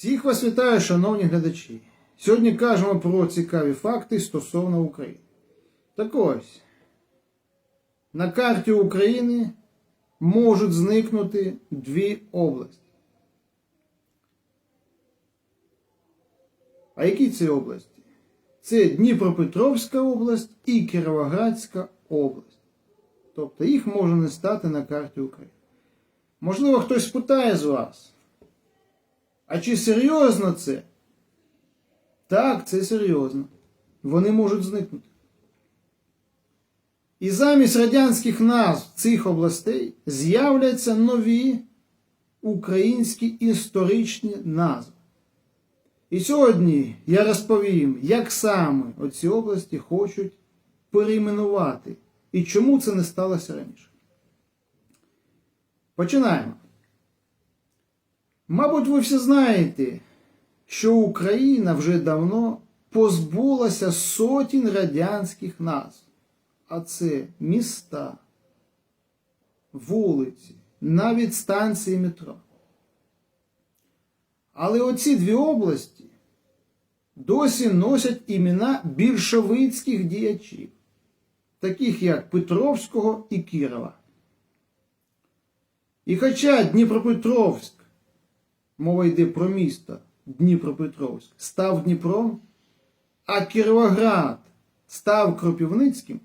Всіх вас вітаю, шановні глядачі. Сьогодні кажемо про цікаві факти стосовно України. Так ось, на карті України можуть зникнути дві області. А які це області? Це Дніпропетровська область і Кіровоградська область. Тобто їх може не стати на карті України. Можливо, хтось питає з вас. А чи серйозно це? Так, це серйозно. Вони можуть зникнути. І замість радянських назв цих областей з'являться нові українські історичні назви. І сьогодні я розповім, як саме оці області хочуть перейменувати і чому це не сталося раніше. Починаємо. Мабуть, ви всі знаєте, що Україна вже давно позбулася сотень радянських назв. А це міста, вулиці, навіть станції метро. Але оці дві області досі носять імена більшовицьких діячів, таких як Петровського і Кірова. І хоча Дніпропетровськ мова йде про місто Дніпропетровськ, став Дніпром, а Кіровоград став Кропівницьким,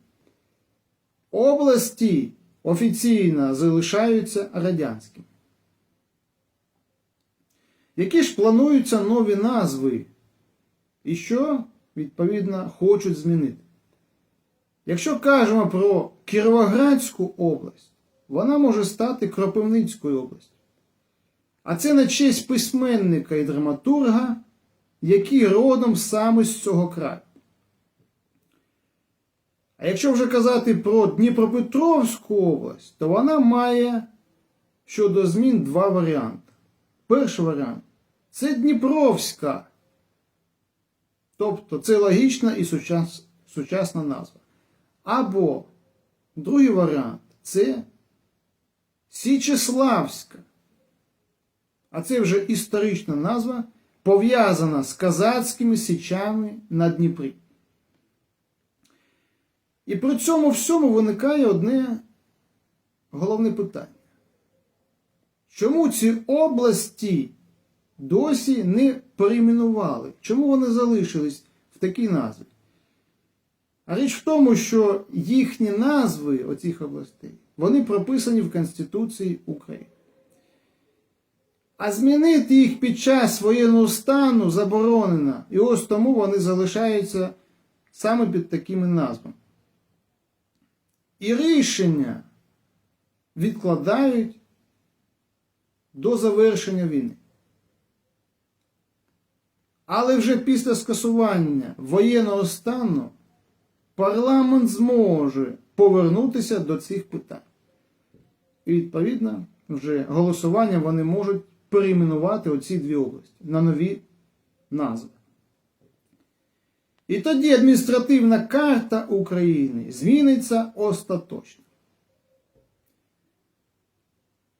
області офіційно залишаються радянськими. Які ж плануються нові назви? І що, відповідно, хочуть змінити? Якщо кажемо про Кіровоградську область, вона може стати Кропивницькою областю. А це на честь письменника і драматурга, який родом саме з цього краю. А якщо вже казати про Дніпропетровську область, то вона має щодо змін два варіанти. Перший варіант це Дніпровська. Тобто це логічна і сучас, сучасна назва. Або другий варіант це Січеславська. А це вже історична назва, пов'язана з казацькими січами на Дніпрі. І при цьому всьому виникає одне головне питання. Чому ці області досі не перейменували? Чому вони залишились в такій назві? А річ в тому, що їхні назви оцих областей, вони прописані в Конституції України. А змінити їх під час воєнного стану заборонено. І ось тому вони залишаються саме під такими назвами. І рішення відкладають до завершення війни. Але вже після скасування воєнного стану парламент зможе повернутися до цих питань. І відповідно, вже голосуванням вони можуть перейменувати оці дві області на нові назви. І тоді адміністративна карта України зміниться остаточно.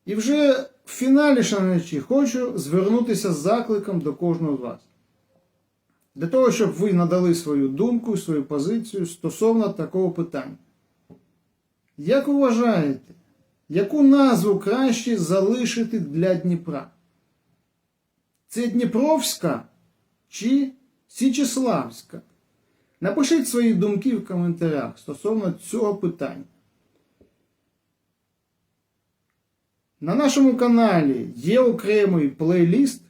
І вже в фіналі, шановні, хочу звернутися з закликом до кожного з вас. Для того, щоб ви надали свою думку, свою позицію стосовно такого питання. Як вважаєте, яку назву краще залишити для Дніпра? Це Дніпровська чи Січеславська? Напишіть свої думки в коментарях стосовно цього питання. На нашому каналі є окремий плейліст,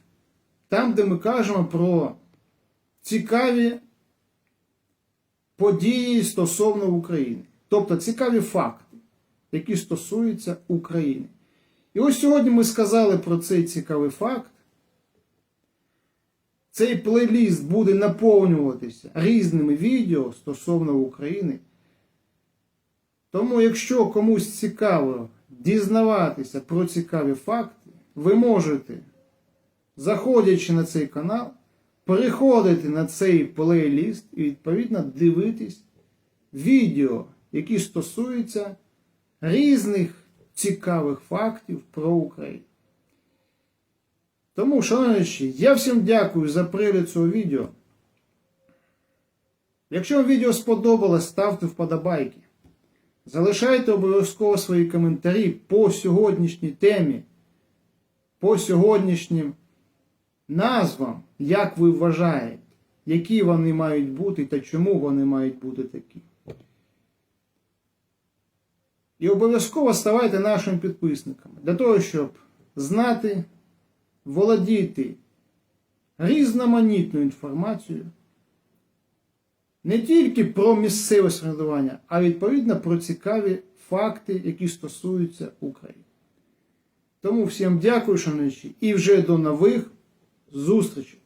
там, де ми кажемо про цікаві події стосовно України. Тобто цікаві факти, які стосуються України. І ось сьогодні ми сказали про цей цікавий факт. Цей плейліст буде наповнюватися різними відео стосовно України. Тому, якщо комусь цікаво дізнаватися про цікаві факти, ви можете, заходячи на цей канал, переходити на цей плейліст і відповідно дивитись відео, які стосуються різних цікавих фактів про Україну. Тому, шановні, я всім дякую за перегляд цього відео. Якщо вам відео сподобалось, ставте вподобайки. Залишайте обов'язково свої коментарі по сьогоднішній темі, по сьогоднішнім назвам, як ви вважаєте, які вони мають бути та чому вони мають бути такі. І обов'язково ставайте нашими підписниками для того, щоб знати, володіти різноманітною інформацією не тільки про місцеве самоврядування, а відповідно про цікаві факти, які стосуються України. Тому всім дякую, шановні, і вже до нових зустрічей!